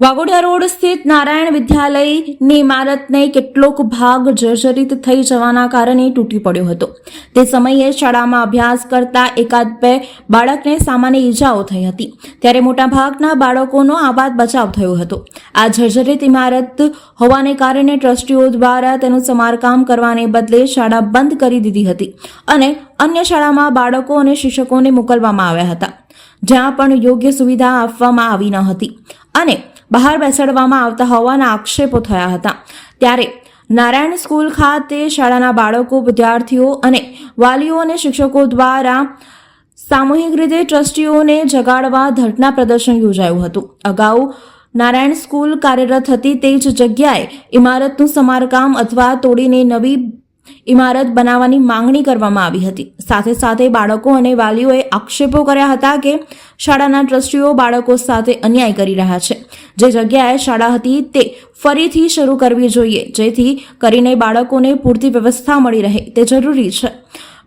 Waghodia road સ્થિત નારાયણ વિદ્યાલયની ઇમારતને કેટલોક ભાગ જર્જરિત થઈ જવાના કારણે તૂટી પડ્યો હતો. તે સમયે શાળામાં અભ્યાસ કરતા એકાદ બે બાળકને સામાન્ય ઈજાઓ થઈ હતી. ત્યારે મોટાભાગના બાળકોનો આબાદ બચાવ થયો હતો. આ જર્જરિત ઇમારત હોવાને કારણે ટ્રસ્ટીઓ દ્વારા તેનું સમારકામ કરવાને બદલે શાળા બંધ કરી દીધી હતી અને અન્ય શાળામાં બાળકો અને શિક્ષકોને મોકલવામાં આવ્યા હતા. જ્યાં પણ યોગ્ય સુવિધા આપવામાં આવી ન હતી. અને બહાર બેસાડવામાં આવતા હોવાના આક્ષેપો થયા હતા. ત્યારે નારાયણ સ્કૂલ ખાતે શાળાના બાળકો, વિદ્યાર્થીઓ અને વાલીઓ અને શિક્ષકો દ્વારા સામૂહિક રીતે ટ્રસ્ટીઓને જગાડવા ધરના પ્રદર્શન યોજાયું હતું. અગાઉ નારાયણ સ્કૂલ કાર્યરત હતી તે જ જગ્યાએ ઇમારતનું સમારકામ અથવા તોડીને નવી ઇમારત બનાવવાની માંગણી કરવામાં આવી હતી. સાથે સાથે બાળકો અને વાલીઓએ આક્ષેપો કર્યા હતા કે શાળાના ટ્રસ્ટીઓ બાળકો સાથે અન્યાય કરી રહ્યા છે. જે જગ્યાએ શાળા હતી તે ફરીથી શરૂ કરવી જોઈએ. જેથી કરીને બાળકોને પૂરતી વ્યવસ્થા મળી રહે. તે જરૂરી છે.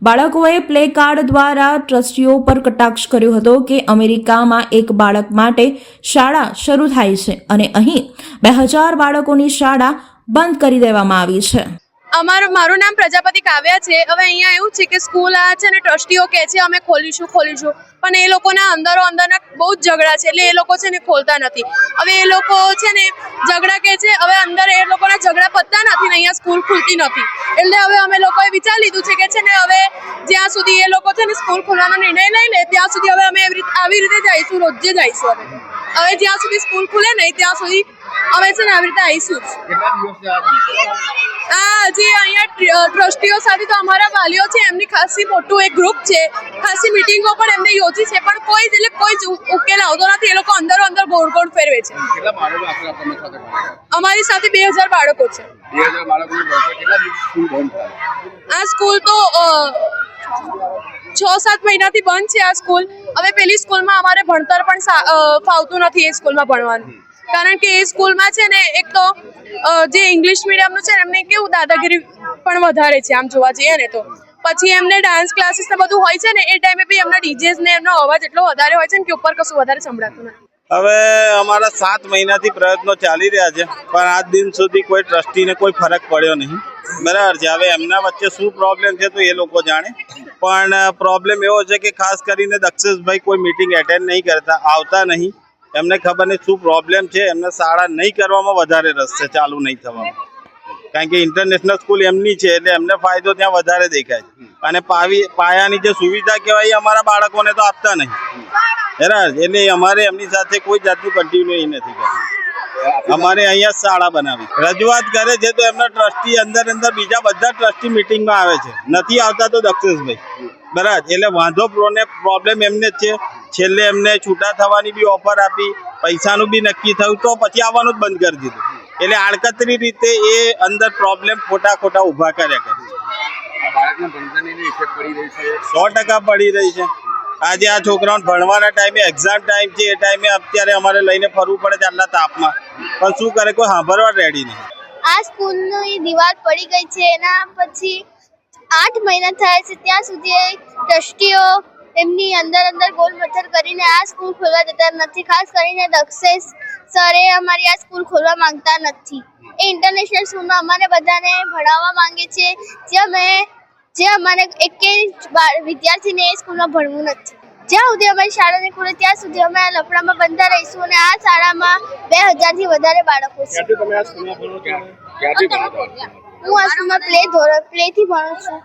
બાળકોએ પ્લે કાર્ડ દ્વારા ટ્રસ્ટીઓ પર કટાક્ષ કર્યો હતો કે અમેરિકામાં એક બાળક માટે શાળા શરૂ થાય છે અને અહીં બે હજાર બાળકોની શાળા બંધ કરી દેવામાં આવી છે. અમારું મારું નામ પ્રજાપતિ કાવ્યા છે. હવે અહીંયા એવું છે કે સ્કૂલ આ છે ને ટ્રસ્ટીઓ કહે છે, અમે ખોલીશું ખોલીશું. પણ એ લોકોના અંદરો અંદરના બહુ જ ઝઘડા છે, એટલે એ લોકો છે ને ખોલતા નથી. હવે એ લોકો છે ને ઝઘડા કહે છે, હવે અંદર એ લોકોના ઝઘડા પતતા નથી ને અહીંયા સ્કૂલ ખુલતી નથી. એટલે હવે અમે લોકોએ વિચાર લીધું છે કે છે ને હવે જ્યાં સુધી એ લોકો છે ને સ્કૂલ ખોલવાનો નિર્ણય લઈ લે, ત્યાં સુધી હવે અમે આવી રીતે જઈશું, રોજે જઈશું અમે. હવે જ્યાં સુધી સ્કૂલ ખુલે નહીં ત્યાં સુધી અમે છે ને આવી રીતે આવીશું આ જે અહીંયા ટ્રસ્ટીઓ સાથે તો અમારા વાલીઓ છે એમની ખાસી મોટું એક ગ્રુપ છે. ખાસી મિટિંગો પણ એમને યોજી છે પણ કોઈ જ એટલે કોઈ જ ઉકેલ આવતો નથી. એ લોકો અંદરો અંદર ગોળ ગોળ ફેરવે છે. અમારી સાથે બે હજાર બાળકો છે. આ સ્કૂલ તો છ સાત મહિનાથી બંધ છે આ સ્કૂલ. હવે પેલી સ્કૂલમાં અમારે ભણતર પણ ફાવતું નથી એ સ્કૂલમાં ભણવાનું. કારણ કે એ સ્કૂલમાં છે ને એક તો જે ઇંગ્લિશ મીડિયમનું છે એમને કેવું દાદાગીરી પણ વધારે છે આમ જોવા જઈએ ને તો. પછી એમને ડાન્સ ક્લાસીસ ને બધું હોય છે ને એ ટાઈમે બી એમના ડીજેસ ને એમનો અવાજ એટલો વધારે હોય છે ને કે ઉપર કશું વધારે સંભળાતું નથી. હવે અમારા સાત મહિનાથી પ્રયત્નો ચાલી રહ્યા છે પણ આજ દિન સુધી કોઈ ટ્રસ્ટીને કોઈ ફરક પડ્યો નહીં. બરાબર છે. હવે એમના વચ્ચે શું પ્રોબ્લેમ છે તો એ લોકો જાણે. પણ પ્રોબ્લેમ એવો છે કે ખાસ કરીને દક્ષેશભાઈ કોઈ મીટિંગ એટેન્ડ નહીં કરતા, આવતા નહીં. એમને ખબર નહીં શું પ્રોબ્લેમ છે, એમને શાળા નહીં કરવામાં વધારે રસ છે, ચાલુ નહીં થવામાં. કારણ કે ઇન્ટરનેશનલ સ્કૂલ એમની છે, એટલે એમને ફાયદો ત્યાં વધારે દેખાય છે. અને પાવી, પાયાની જે સુવિધા કહેવાય, એ અમારા બાળકોને તો આપતા નહીં. બરાબર એટલે અમારે એમની સાથે કોઈ જાતનું કન્ટિન્યુ નથી કરતું. અમારે અહીંયા શાળા બનાવી. રજૂઆત કરે છે તો એમના ટ્રસ્ટી અંદર અંદર બીજા બધા ટ્રસ્ટી મિટિંગમાં આવે છે. નથી આવતા તો દક્ષેશભાઈ. બરાબર. એટલે વાંધો પ્રોને પ્રોબ્લેમ એમને જ છે. છેલ્લે એમને છૂટા થવાની બી ઓફર આપી. પૈસાનું બી નક્કી થયું તો પછી આવવાનું જ બંધ કરી દીધું. એટલે આડકતરી રીતે એ અંદર પ્રોબ્લેમ ખોટા ખોટા ઊભા કર્યા કરે છે. સો ટકા પડી રહી છે. આજે આ છોકરાઓને ભણવાના ટાઈમે એક્ઝામ ટાઈમ છે, એ ટાઈમે અત્યારે અમારે લઈને ફરવું પડે છે આટલા તાપમાં. પણ શું કરે કોઈ સાંભળવા રેડી નહીં. આ સ્કૂલની દિવાલ પડી ગઈ છે, એના પછી આઠ મહિના થયા છે, ત્યાં સુધી ટ્રસ્ટીઓ એમની અંદર અંદર ગોલ મથર કરીને આ સ્કૂલ ખોલવા દેતા નથી. ખાસ કરીને દક્ષેશ સરે અમારી આ સ્કૂલ ખોલવા માંગતા નથી. એ ઇન્ટરનેશનલ સ્કૂલમાં અમારે બધાને ભણાવવા માંગે છે. જે અમે જે અમારે એક વિદ્યાર્થીને એ સ્કૂલમાં ભણવું નથી. જ્યાં સુધી અમારી શાળા નહીં ખુલે ત્યાં સુધી અમે આ લફડામાં બંધા રહીશું અને આ શાળામાં બે હજારથી વધારે બાળકો છો. હું આ સ્કૂલમાં પ્લે ધોરણ પ્લેથી ભણું છું.